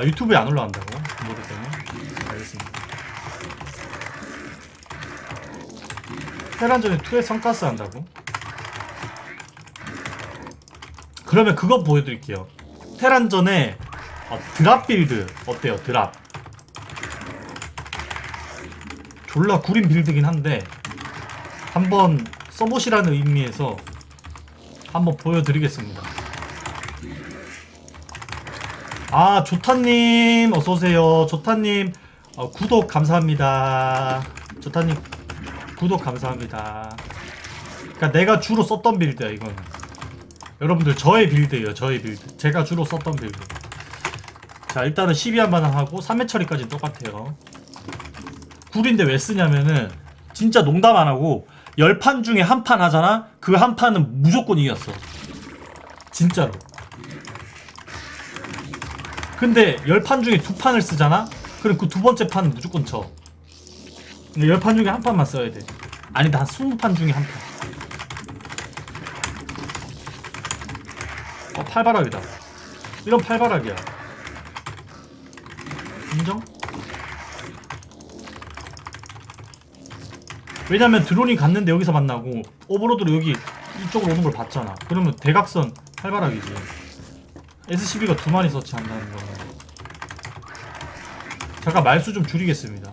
아 유튜브에 안 올라간다고? 모드 때문에? 알겠습니다 테란전에 2에 성가스 한다고? 그러면 그거 보여드릴게요 테란전에 어, 드랍 빌드 어때요 드랍 졸라 구린 빌드긴 한데 한번 써보시라는 의미에서 한번 보여드리겠습니다 아 조타님 어서오세요. 조타님 어, 구독 감사합니다. 조타님 구독 감사합니다. 그니까 내가 주로 썼던 빌드야 이거는. 여러분들 저의 빌드예요 저의 빌드. 제가 주로 썼던 빌드. 자 일단은 12한번 하고 3회 처리까지 똑같아요. 굴인데 왜 쓰냐면은 진짜 농담 안 하고 10판 중에 한 판 하잖아? 그 한 판은 무조건 이겼어. 진짜로 근데 10판 중에 두 판을 쓰잖아? 그럼 그 두 번째 판은 무조건 져. 10판 중에 한 판만 써야 돼. 아니다 한 20판 중에 한 판. 어 팔바락이다. 이런 팔바락이야. 인정? 왜냐면 드론이 갔는데 여기서 만나고 오버로드로 여기 이쪽으로 오는 걸 봤잖아. 그러면 대각선 팔바락이지. SCB가 두 마리 서치한다는 거는 잠깐 말수 좀 줄이겠습니다.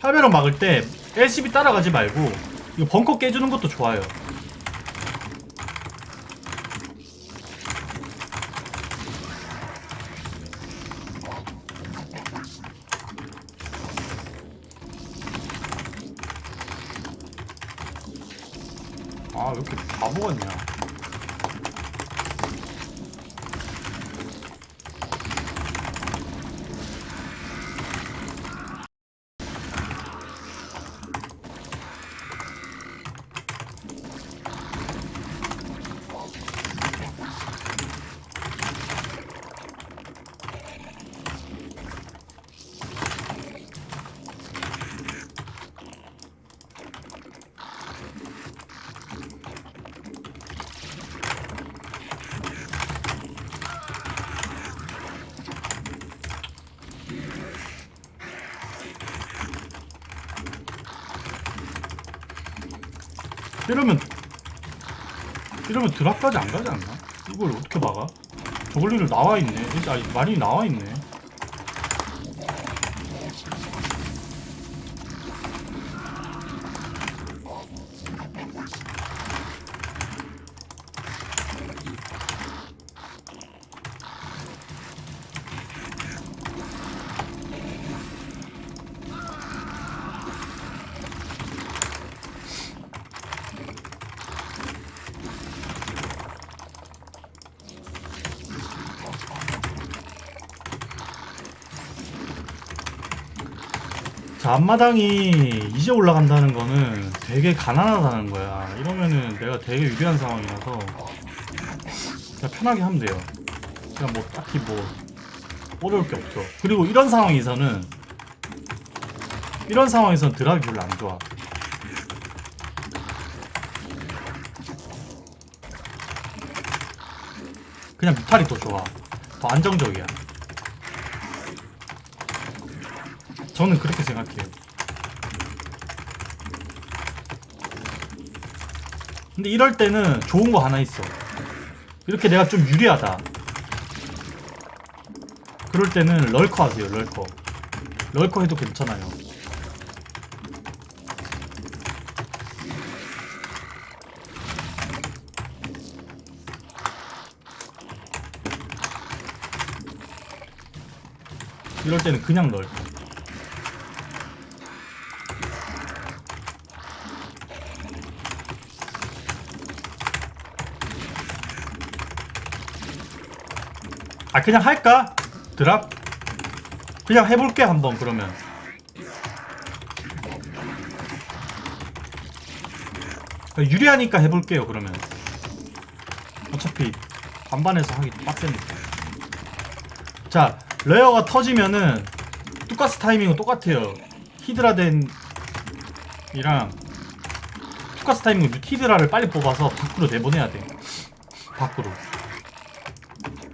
팔배럭 막을 때 LCB 따라가지 말고 이거 벙커 깨주는 것도 좋아요 아, 왜 이렇게 바보 같냐. 이러면 이러면 드랍까지 안 가지 않나? 이걸 어떻게 막아? 저글링을 나와 있네. 아니 많이 나와 있네. 자, 앞마당이 이제 올라간다는 거는 되게 가난하다는 거야. 이러면은 내가 되게 유리한 상황이라서 그냥 편하게 하면 돼요. 그냥 뭐 딱히 뭐 어려울 게 없죠. 그리고 이런 상황에서는 이런 상황에서는 드랍이 별로 안 좋아. 그냥 뮤탈이 더 좋아. 더 안정적이야. 저는 그렇게 생각해요. 근데 이럴 때는 좋은 거 하나 있어. 이렇게 내가 좀 유리하다. 그럴 때는 럴커 하세요, 럴커. 럴커 해도 괜찮아요. 이럴 때는 그냥 럴커. 아 그냥 할까? 드랍? 그냥 해볼게 한번 그러면 유리하니까 해볼게요 그러면 어차피 반반해서 하기 빡세니까 자 레어가 터지면은 뚜가스 타이밍은 똑같아요 히드라덴이랑 투카스 타이밍 히드라를 빨리 뽑아서 밖으로 내보내야 돼. 밖으로.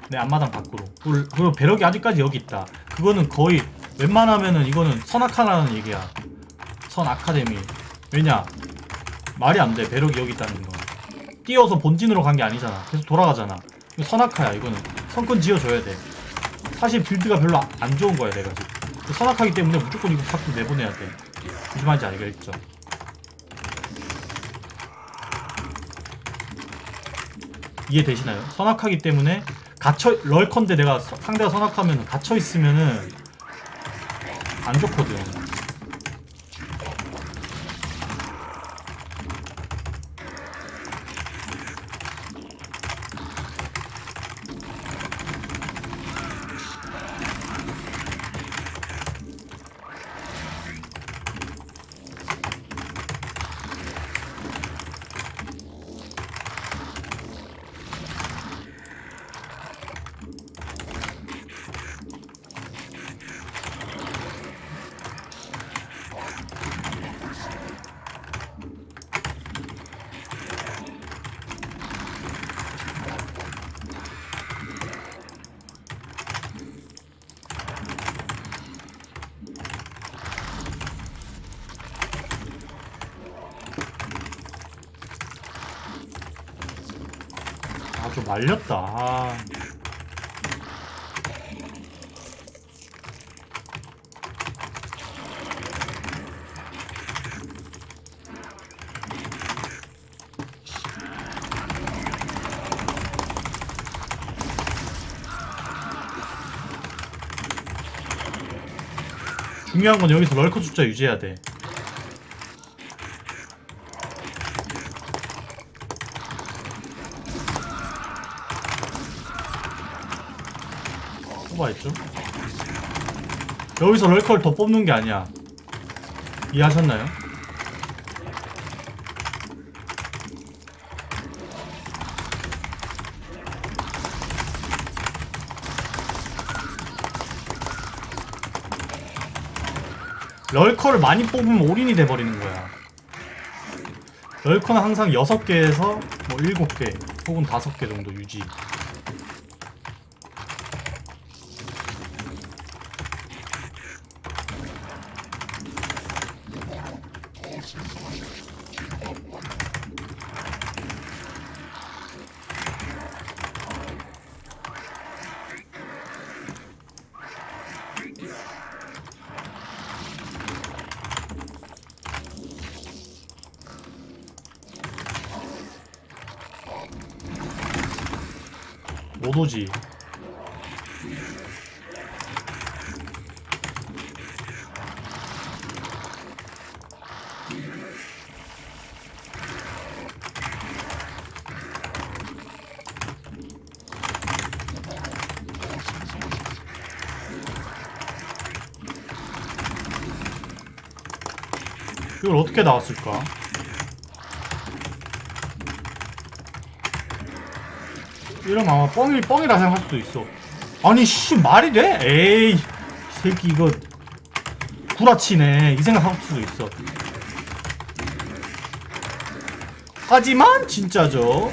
내 앞마당 밖으로. 그리고- 그리고 배럭이 아직까지 여기 있다. 그거는 거의 웬만하면은 이거는 선악하라는 얘기야. 선 아카데미. 왜냐? 말이 안 돼. 배럭이 여기 있다는 거. 뛰어서 본진으로 간 게 아니잖아. 계속 돌아가잖아. 선악하야. 이거는 성권 지어줘야 돼. 사실 빌드가 별로 아- 안 좋은 거야 내가 지금. 선악하기 때문에 무조건 이거 밖으로 내보내야 돼. 무슨 말인지 알겠죠? 이해 되시나요? 선악하기 때문에 갇혀 럴컨데 내가 서- 상대가 선악하면 갇혀 있으면은 안 좋거든. 말렸다. 아. 중요한 건 여기서 럴커 숫자 유지해야 돼. 뽑아있죠? 여기서 럴커를 더 뽑는 게 아니야. 이해하셨나요? 럴커를 많이 뽑으면 올인이 돼버리는 거야. 럴커는 항상 6개에서 뭐 7개 혹은 5개 정도 유지. 못 오지. 이걸 어떻게 나왔을까? 이러면 아마 뻥이 뻥이라 생각할 수도 있어. 아니 씨 말이 돼? 에이 이 새끼 이거 구라치네 이 생각할 수도 있어. 하지만 진짜죠.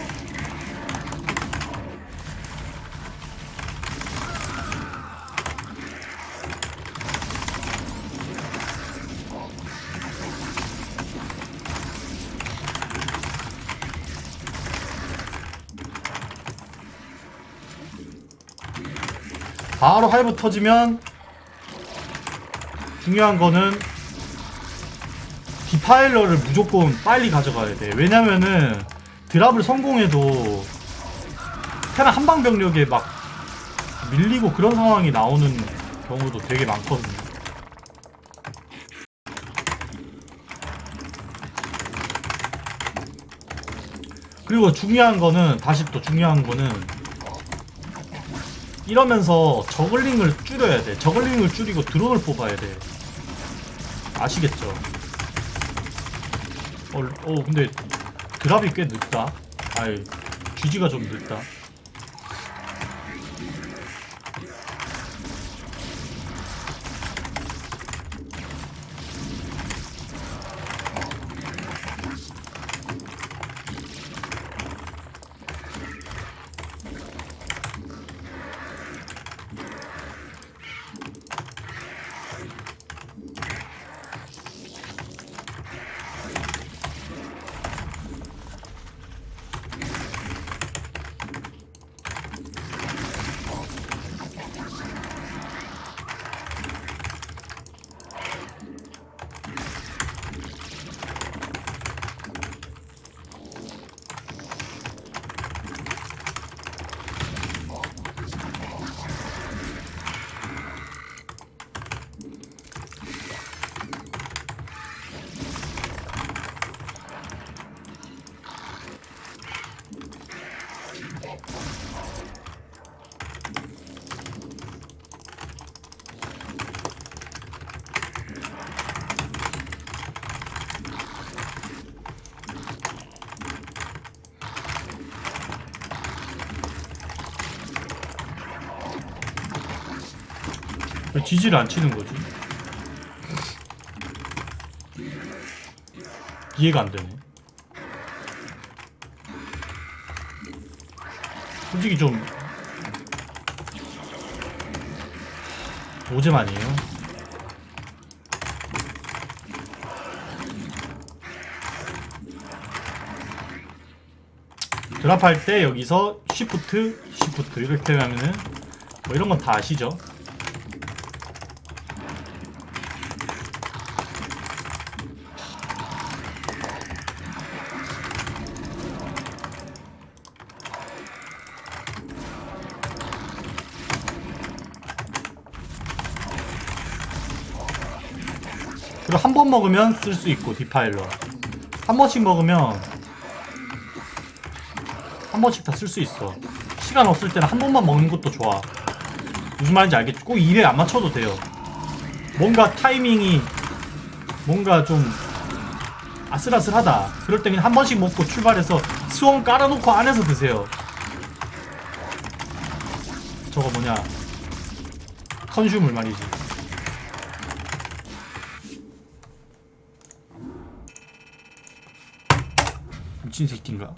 바로 하이브 터지면 중요한 거는 디파일러를 무조건 빨리 가져가야 돼. 왜냐면은 드랍을 성공해도 테란 한방 병력에 막 밀리고 그런 상황이 나오는 경우도 되게 많거든요. 그리고 중요한 거는 다시 또 중요한 거는 이러면서 저글링을 줄여야 돼. 저글링을 줄이고 드론을 뽑아야 돼. 아시겠죠? 어, 어 근데 드랍이 꽤 늦다. 아이, GG가 좀 늦다. 왜 지지를 안 치는 거지? 이해가 안 되네. 솔직히 좀 오잼 아니에요? 드랍할 때 여기서 시프트, 시프트 이렇게 하면은 뭐 이런 건 다 아시죠? 번 먹으면 쓸 수 있고 디파일러. 한 번씩 먹으면 한 번씩 다 쓸 수 있어. 시간 없을 때는 한 번만 먹는 것도 좋아. 무슨 말인지 알겠지? 꼭 일에 안 맞춰도 돼요. 뭔가 타이밍이 뭔가 좀 아슬아슬하다. 그럴 때 그냥 한 번씩 먹고 출발해서 수원 깔아놓고 안에서 드세요. 저거 뭐냐? 컨슈물 말이지 미친 새끼인가?